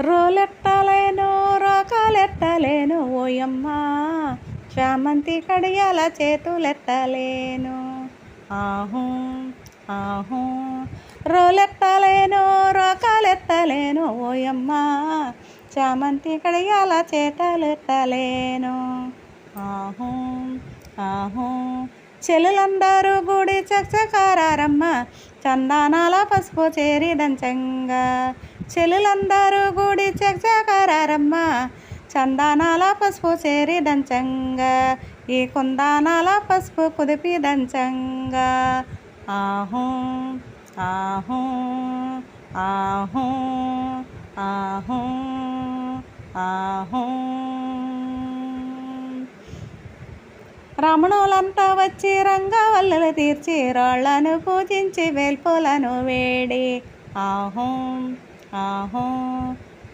రోలెట్టలేను రోకాలెట్టలేను ఓయమ్మా. చామంతి కడియాల చేతులెట్టలేను. ఆహూ ఆహూ. రోలెట్టలేను రోకాలెత్తలేను ఓయమ్మా. చామంతి కడియాల చేతలెత్తలేను ఆహూ ఆహూ. చెలులందరూ గుడి చక్కకారమ్మ చందానాల పసుపు చేరి దంచంగా చెల్లులందరూ గుడి చక్కకారమ్మ చందానాల పసుపు చేరి దంచంగా. ఈ కుందానాల పసుపు కుదిపి దంచంగా. ఆహూ ఆహూ ఆహూ ఆహూ ఆహూ. రమణులంతా వచ్చి రంగవల్లులు తీర్చి రాళ్ళను పూజించి వేల్పులను వేడి. ఆహూ ఆహో.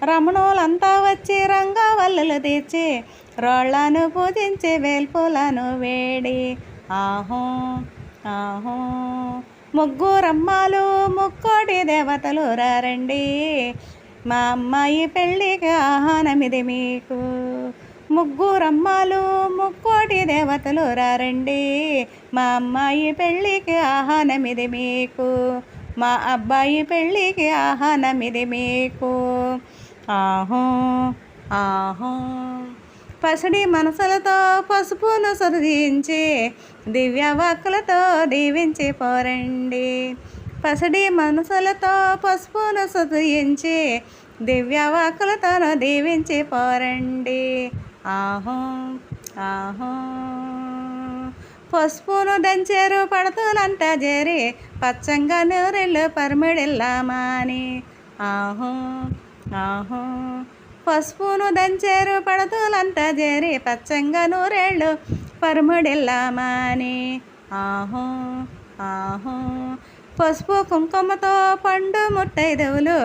రమణులంతా వచ్చి రంగవల్లులు తీర్చి రోళ్ళను పూజించి వేల్పులను వేడి. ఆహో ఆహో. ముగ్గురమ్మాలు ముక్కోటి దేవతలు రండి. మా అమ్మాయి పెళ్ళికి ఆహ్వానమిది మీకు. ముగ్గురమ్మాలు ముక్కోటి దేవతలు రండి. మా అమ్మాయి పెళ్ళికి ఆహ్వానమిది మీకు. మా అబ్బాయి పెళ్ళికి ఆహ్వానమిది మీకు. ఆహో ఆహో. పసిడి మనసులతో పసుపును సృజించి దివ్య వాక్కులతో దీవించి పోరండి. పసిడి మనసులతో పసుపును సృజించి దివ్య వాక్కులతో దీవించి పోరండి. ఆహో ఆహో. పసుపును దంచారు పడతలంతా జరి పచ్చంగా నూరెళ్ళు పరిమిడిల్లామాని ఆహో ఆహో పసుపును దంచేరు పడతలంతా జరి పచ్చంగా నూరేళ్ళు పరిమిడిల్లామాని ఆహో ఆహో పసుపు కుంకుమతో పండు ముట్టైదవులు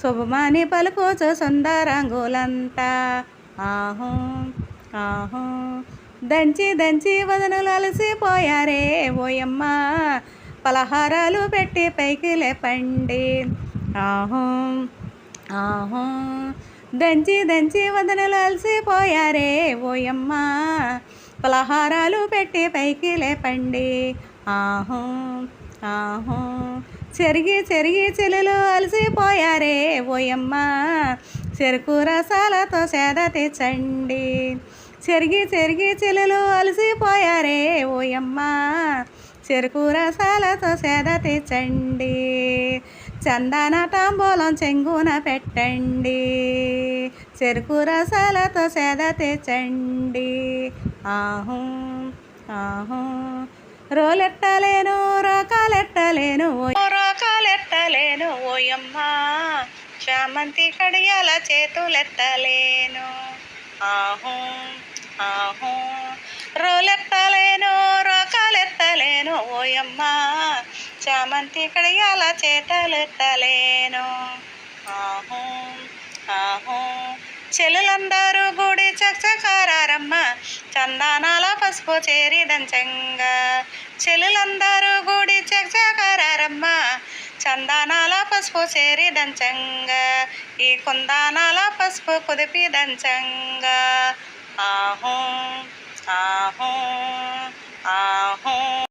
శుభమాని పలుకోచు సుందరంగులంతా. ఆహో ఆహో దంచి దంచి వదనులు అలసిపోయారే ఓయమ్మ. పలహారాలు పెట్టి పైకి లేపండి. ఆహో ఆహో. దంచి దంచి వదనలు అలసిపోయారే ఓయమ్మ. పలహారాలు పెట్టి పైకి లేపండి. ఆహో ఆహో. చెరిగి చెరిగి చెలులు అలసిపోయారే ఓయమ్మ. చెరుకు రసాలతో సేద తెచ్చండి చెరిగి చెరిగి చెలులు అలసిపోయారే ఓయమ్మ. చెరుకు రసాలతో సేద తెచ్చండి. చందన తాంబూలం చెంగున పెట్టండి. చెరుకు రసాలతో సేద తెచ్చండి. ఆహూ ఆహూ. రోలెట్టలేను రోకాలెట్టలేను రోకాలెట్టలేను ఓయమ్మ. చామంతి కడియాల చేతులెత్తలేను. ఆహూ ఆహో. రోలెత్తలేను రోకాలెత్తలేను ఓయమ్మ. చామంతి కడియాల చేతలెత్తలేను. ఆహో ఆహో. చెల్లులందరూ గుడి చక్కకారమ్మ చందానాల పసుపు చేరి దంచంగా చెల్లులందరూ గుడి చక్కకారమ్మ చందానాల పసుపు చేరి దంచంగా ఈ కుందానాల పసుపు కుదిపి దంచంగా ఆహో ఆహో ఆహో